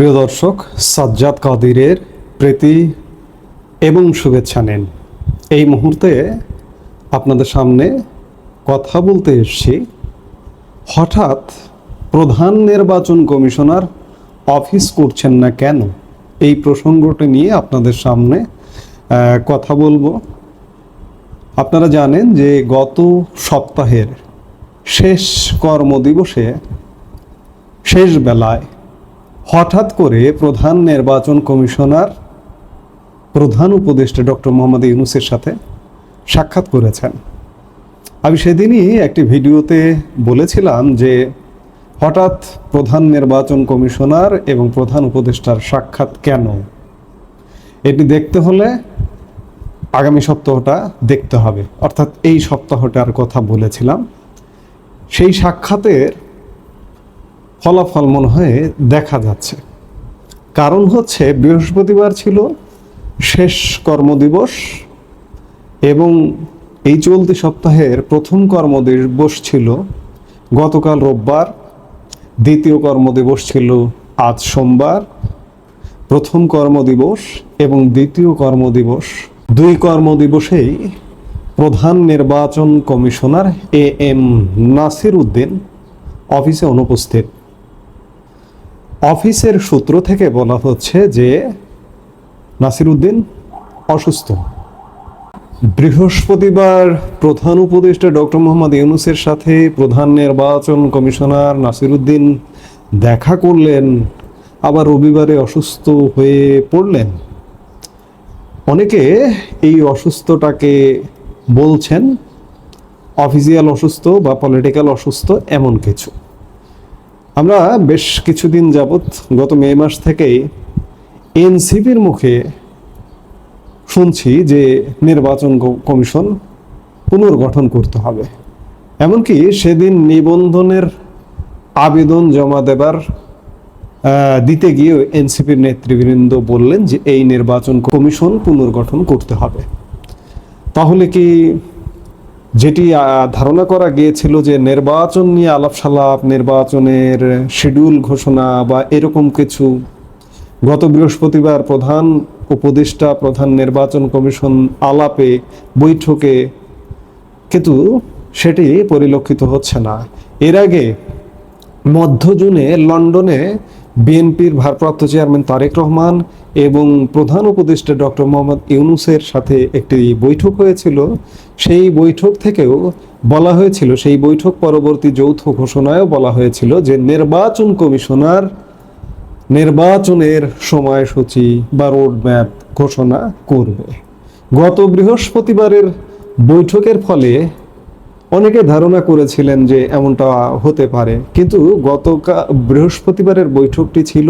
প্রিয় দর্শক, সাজ্জাদ কাদিরের প্রীতি এবং শুভেচ্ছা নেন। এই মুহূর্তে আপনাদের সামনে কথা বলতে এসেছি, হঠাৎ প্রধান নির্বাচন কমিশনার অফিস করছেন না কেন? এই প্রসঙ্গটি নিয়ে আপনাদের সামনে কথা বলব। আপনারা জানেন যে গত সপ্তাহের শেষ কর্মদিবসে শেষ বেলায় হঠাৎ করে প্রধান নির্বাচন কমিশনার, প্রধান উপদেষ্টা ডক্টর মোহাম্মদ ইউনুসের সাথে সাক্ষাৎ করেছেন। আমি সেদিনই একটি ভিডিওতে বলেছিলাম যে হঠাৎ প্রধান নির্বাচন কমিশনার এবং প্রধান উপদেষ্টার সাক্ষাৎ কেন? এটি দেখতে হলে আগামী সপ্তাহটা দেখতে হবে। অর্থাৎ এই সপ্তাহটার কথা বলেছিলাম। সেই সাক্ষাতের ফলাফল মনে হয় দেখা যাচ্ছে। কারণ হচ্ছে বৃহস্পতিবার ছিল শেষ কর্মদিবস এবং এই চলতি সপ্তাহের প্রথম কর্মদিবস ছিল গতকাল রোববার, দ্বিতীয় কর্মদিবস ছিল আজ সোমবার, প্রথম কর্মদিবস এবং দ্বিতীয় কর্মদিবস। দুই কর্মদিবসেই প্রধান নির্বাচন commissioner A M Nasir Uddin অফিসে অনুপস্থিত। অফিসের সূত্র থেকে বলা হচ্ছে যে নাসির উদ্দিন অসুস্থ। বৃহস্পতিবার প্রধান উপদেষ্টা ডক্টর মোহাম্মদ ইউনুসের সাথে প্রধান নির্বাচন কমিশনার নাসির উদ্দিন দেখা করলেন, আবার রবিবারে অসুস্থ হয়ে পড়লেন। অনেকে এই অসুস্থটাকে বলছেন, অফিসিয়াল অসুস্থ বা পলিটিক্যাল অসুস্থ এমন কিছু। আমরা বেশ কিছুদিন যাবৎ গত মে মাস থেকেই এনসিপির মুখে শুনছি যে নির্বাচন কমিশন পুনর্গঠন করতে হবে। এমনকি সেদিন নিবন্ধনের আবেদন জমা দেবার দিতে গিয়ে এনসিপির নেতৃবৃন্দ বললেন যে এই নির্বাচন কমিশন পুনর্গঠন করতে হবে। তাহলে কি যেটি ধারণা করা গিয়েছিল যে নির্বাচন নিয়ে আলাপ সালাপ নির্বাচনের শিডিউল ঘোষণা বা এরকম কিছু। গত বৃহস্পতিবার প্রধান উপদেষ্টা, প্রধান নির্বাচন কমিশন আলাপে বৈঠকে কিন্তু সেটি পরিলক্ষিত হচ্ছে না। এর আগে মধ্য জুনে লন্ডনে বিএনপির ভারপ্রাপ্ত চেয়ারম্যান তারেক রহমান এবং প্রধান উপদেষ্টা ডক্টর মোহাম্মদ ইউনুসের সাথে একটি বৈঠক হয়েছিল। সেই বৈঠক থেকেও বলা হয়েছিল, সেই বৈঠক পরবর্তী যৌথ ঘোষণায়ও বলা হয়েছিল যে নির্বাচন কমিশনার নির্বাচনের সময়সূচি বা রোডম্যাপ ঘোষণা করবে। গত বৃহস্পতিবারের বৈঠকের ফলে অনেকে ধারণা করেছিলেন যে এমনটা হতে পারে, কিন্তু গতকাল বৃহস্পতিবারের বৈঠকটি ছিল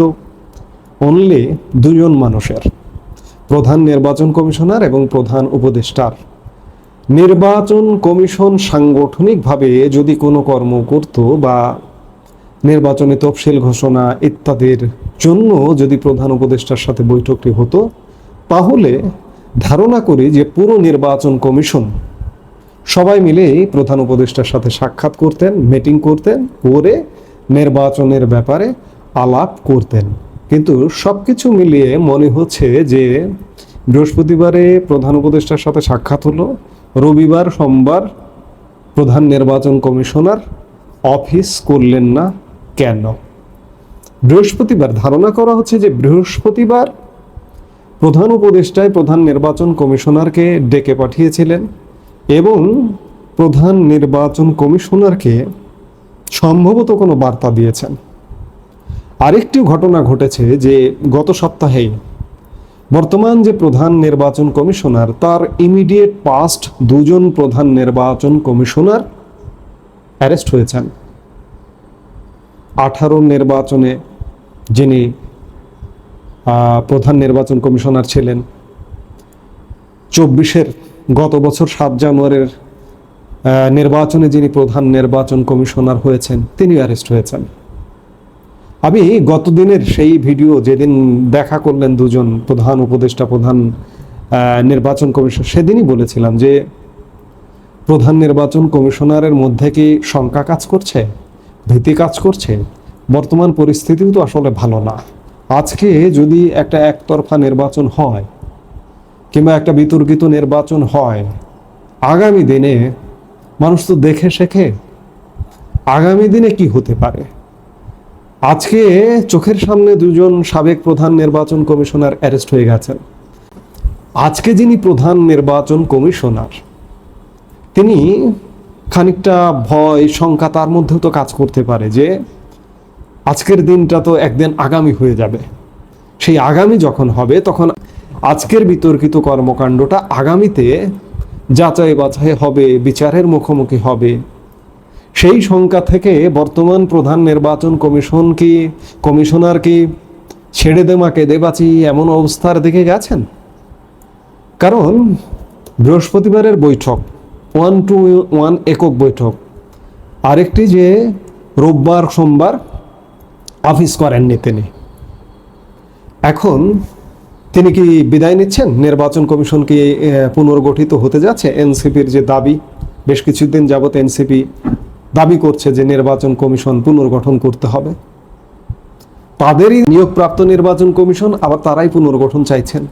অনলি দুজন মানুষের, প্রধান নির্বাচন কমিশনার এবং প্রধান উপদেষ্টার। নির্বাচন কমিশন সাংগঠনিকভাবে যদি কোনো কর্ম করত বা নির্বাচনী তফসিল ঘোষণা ইত্যাদির জন্য যদি প্রধান উপদেষ্টার সাথে বৈঠকটি হতো, তাহলে ধারণা করি যে পুরো নির্বাচন কমিশন সবাই মিলে প্রধান উপদেষ্টার সাথে সাক্ষাৎ করতেন মিটিং করতেন, করে নির্বাচনের ব্যাপারে আলাপ করতেন। কিন্তু সব কিছু মিলিয়ে মনে হচ্ছে যে বৃহস্পতিবারে প্রধান উপদেষ্টার সাথে সাক্ষাৎ হলো। রবিবার, সোমবার প্রধান নির্বাচন কমিশনার অফিস করলেন না কেন? বৃহস্পতিবার ধারণা করা হচ্ছে যে বৃহস্পতিবার প্রধান উপদেষ্টায় প্রধান নির্বাচন কমিশনারকে ডেকে পাঠিয়েছিলেন। এবং প্রধান নির্বাচন কমিশনারকে সম্ভবত কোনো বার্তা দিয়েছেন। আরেকটি ঘটনা ঘটেছে যে গত সপ্তাহে বর্তমান যে প্রধান নির্বাচন কমিশনার, তার ইমিডিয়েট পাস্ট দুজন প্রধান নির্বাচন কমিশনার অ্যারেস্ট হয়েছেন। আঠারো নির্বাচনে যিনি প্রধান নির্বাচন কমিশনার ছিলেন, চব্বিশের গত বছর সাত জানুয়ারির নির্বাচনে যিনি প্রধান নির্বাচন কমিশনার হয়েছেন, তিনি অ্যারেস্ট হয়েছেন। আমি গতদিনের সেই ভিডিও যেদিন দেখা করলেন দুজন প্রধান উপদেষ্টা, প্রধান নির্বাচন কমিশন সেদিনই বলেছিলাম যে প্রধান নির্বাচন কমিশনারের মধ্যে কি শঙ্কা কাজ করছে, ভীতি কাজ করছে? বর্তমান পরিস্থিতিও তো আসলে ভালো না। আজকে যদি একটা একতরফা নির্বাচন হয় কিংবা একটা বিতর্কিত নির্বাচন হয়, আগামী দিনে মানুষ তো দেখে শেখে আগামী দিনে কি হতে পারে। আজকে চোখের সামনে দুজন সাবেক প্রধান নির্বাচন কমিশনার অ্যারেস্ট হয়ে গেছেন। আজকে যিনি প্রধান নির্বাচন কমিশনার, তিনি খানিকটা ভয়, শঙ্কা তার মধ্যেও তো কাজ করতে পারে যে আজকের দিনটা তো একদিন আগামী হয়ে যাবে। সেই আগামী যখন হবে, তখন আজকের বিতর্কিত কর্মকাণ্ডটা আগামীতে যাচাই বাছাই হবে, বিচারের মুখোমুখি হবে। সেই শঙ্কা থেকে বর্তমান প্রধান নির্বাচন কমিশন কি, কমিশনার কি ছেড়ে দেমাকে দেবাচি এমন অবস্থার দিকে গেছেন? কারণ বৃহস্পতিবারের বৈঠক, ওয়ান টু ওয়ান একক বৈঠক, আরেকটি যে রোববার সোমবার অফিস করেননি তিনি। এখন তিনি কি বিদায় নিচ্ছেন? নির্বাচন কমিশন কি পুনর্গঠিত হতে যাচ্ছে? এনসিপির যে দাবি, বেশ কিছুদিন যাবত এনসিপি দাবি করছে যে নির্বাচন কমিশন পুনর্গঠন করতে হবে। তাদেরই নিয়োগপ্রাপ্ত নির্বাচন কমিশন আবার তারাই পুনর্গঠন চাইছেন।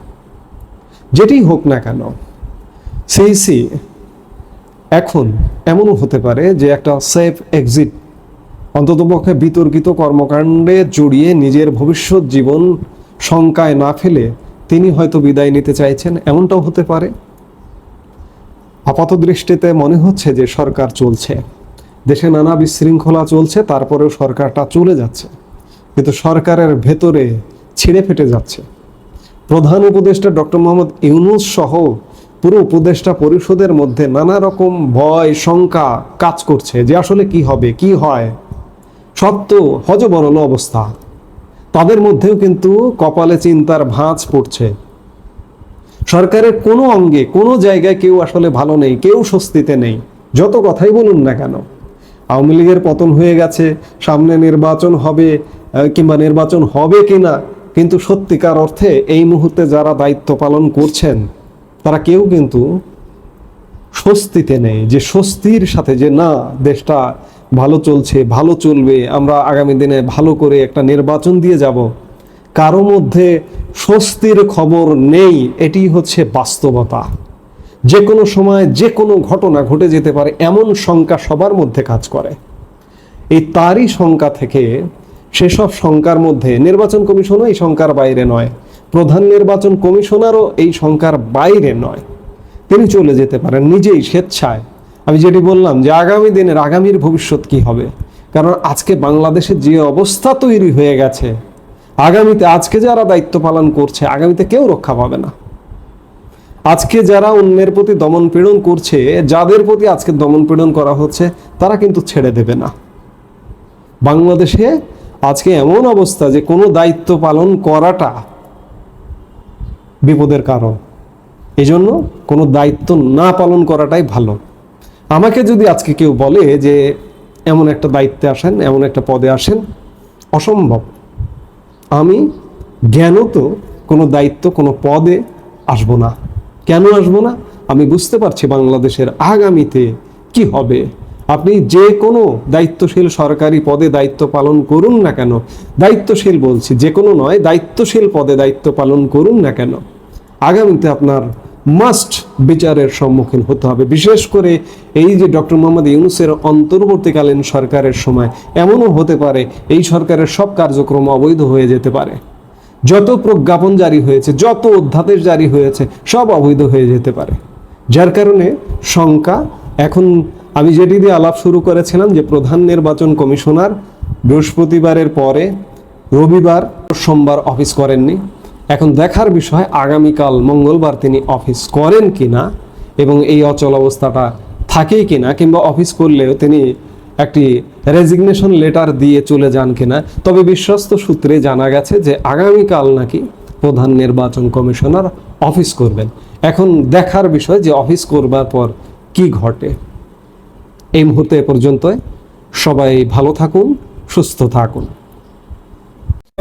যেটি হোক না কেন, সিইসি এখন এমনও হতে পারে যে একটা সেফ এক্সিট, অন্ততপক্ষে বিতর্কিত কর্মকাণ্ডে জড়িয়ে নিজের ভবিষ্যৎ জীবন শঙ্কায় না ফেলে তিনি হয়তো বিদায় নিতে চাইছেন, এমনটাও হতে পারে। আপাত দৃষ্টিতে মনে হচ্ছে যে সরকার চলছে। দেশে নানা বিশৃঙ্খলা চলছে, তারপরেও সরকারটা চলে যাচ্ছে। কিন্তু সরকারের ভেতরে ছিঁড়ে ফেটে যাচ্ছে। প্রধান উপদেষ্টা ডক্টর মোহাম্মদ ইউনুস সহ পুরো উপদেষ্টা পরিষদের মধ্যে নানা রকম ভয়, শঙ্কা কাজ করছে যে আসলে কি হবে, কি হয়। সত্য হজবরল অবস্থা। তাদের মধ্যেও কিন্তু কপালে চিন্তার ভাঁজ পড়ছে। সরকারের কোনো অঙ্গে, কোনো জায়গায় কেউ আসলে ভালো নেই, কেউ স্বস্তিতে নেই। যত কথাই বলুন না কেন, আওয়ামী লীগের পতন হয়ে গেছে, সামনে নির্বাচন হবে কিংবা নির্বাচন হবে কিনা, কিন্তু সত্যিকার অর্থে এই মুহূর্তে যারা দায়িত্ব পালন করছেন, তারা কেউ কিন্তু স্বস্তিতে নেই। যে স্বস্তির সাথে যে, না, দেশটা ভালো চলছে, ভালো চলবে, আমরা আগামী দিনে ভালো করে একটা নির্বাচন দিয়ে যাব। কারও মধ্যে স্বস্তির খবর নেই, এটি হচ্ছে বাস্তবতা। যে কোনো সময় যে কোনো ঘটনা ঘটে যেতে পারে, এমন শঙ্কা সবার মধ্যে কাজ করে। এই তারই শঙ্কা থেকে সেসব শঙ্কার মধ্যে নির্বাচন কমিশনও এই শঙ্কার বাইরে নয়, প্রধান নির্বাচন কমিশনারও এই শঙ্কার বাইরে নয়। তিনি চলে যেতে পারেন নিজেই স্বেচ্ছায়। আমি যেটি বললাম যে আগামী দিনের, আগামীর ভবিষ্যৎ কি হবে? কারণ আজকে বাংলাদেশের যে অবস্থা তৈরি হয়ে গেছে, আগামীতে আজকে যারা দায়িত্ব পালন করছে, আগামীতে কেউ রক্ষা পাবে না। আজকে যারা অন্যের প্রতি দমন পীড়ন করছে, যাদের প্রতি আজকে দমন পীড়ন করা হচ্ছে, তারা কিন্তু ছেড়ে দেবে না। বাংলাদেশে আজকে এমন অবস্থা যে কোনো দায়িত্ব পালন করাটা বিপদের কারণ। এজন্য কোনো দায়িত্ব না পালন করাটাই ভালো। আমাকে যদি আজকে কেউ বলে যে এমন একটা দায়িত্বে আসেন, এমন একটা পদে আসেন, অসম্ভব। আমি জ্ঞানত কোনো দায়িত্ব, কোনো পদে আসব না। কেন আসব না? আমি বুঝতে পারছি বাংলাদেশের আগামীতে কি হবে। আপনি যে কোনো দায়িত্বশীল সরকারি পদে দায়িত্ব পালন করুন না কেন, দায়িত্বশীল বলছি, যে কোনো নয়, দায়িত্বশীল পদে দায়িত্ব পালন করুন না কেন। আগামীতে আপনার মাস্ট বিচারের সম্মুখীন হতে হবে। বিশেষ করে এই যে ডক্টর মোহাম্মদ ইউনুসের অন্তর্বর্তীকালীন সরকারের সময়, এমনও হতে পারে এই সরকারের সব কার্যক্রম অবৈধ হয়ে যেতে পারে। যত প্রজ্ঞাপন জারি হয়েছে, যত অধ্যাদেশ জারি হয়েছে, সব অবৈধ হয়ে যেতে পারে। যার কারণে শঙ্কা, এখন আমি যেটি দিয়ে আলাপ শুরু করেছিলাম যে প্রধান নির্বাচন কমিশনার বৃহস্পতিবারের পরে রবিবার সোমবার অফিস করেননি। এখন দেখার বিষয়, আগামীকাল মঙ্গলবার তিনি অফিস করেন কিনা এবং এই অচল অবস্থাটা থাকেই কিনা কিংবা অফিস করলেও তিনি একটি রেজিগনেশন লেটার দিয়ে চলে যান কিনা। তবে বিশ্বস্ত সূত্রে জানা গেছে যে আগামীকাল নাকি প্রধান নির্বাচন কমিশনার অফিস করবেন। এখন দেখার বিষয় যে অফিস করবার পর কি ঘটে। এই মুহূর্তে পর্যন্ত সবাই ভালো থাকুন, সুস্থ থাকুন।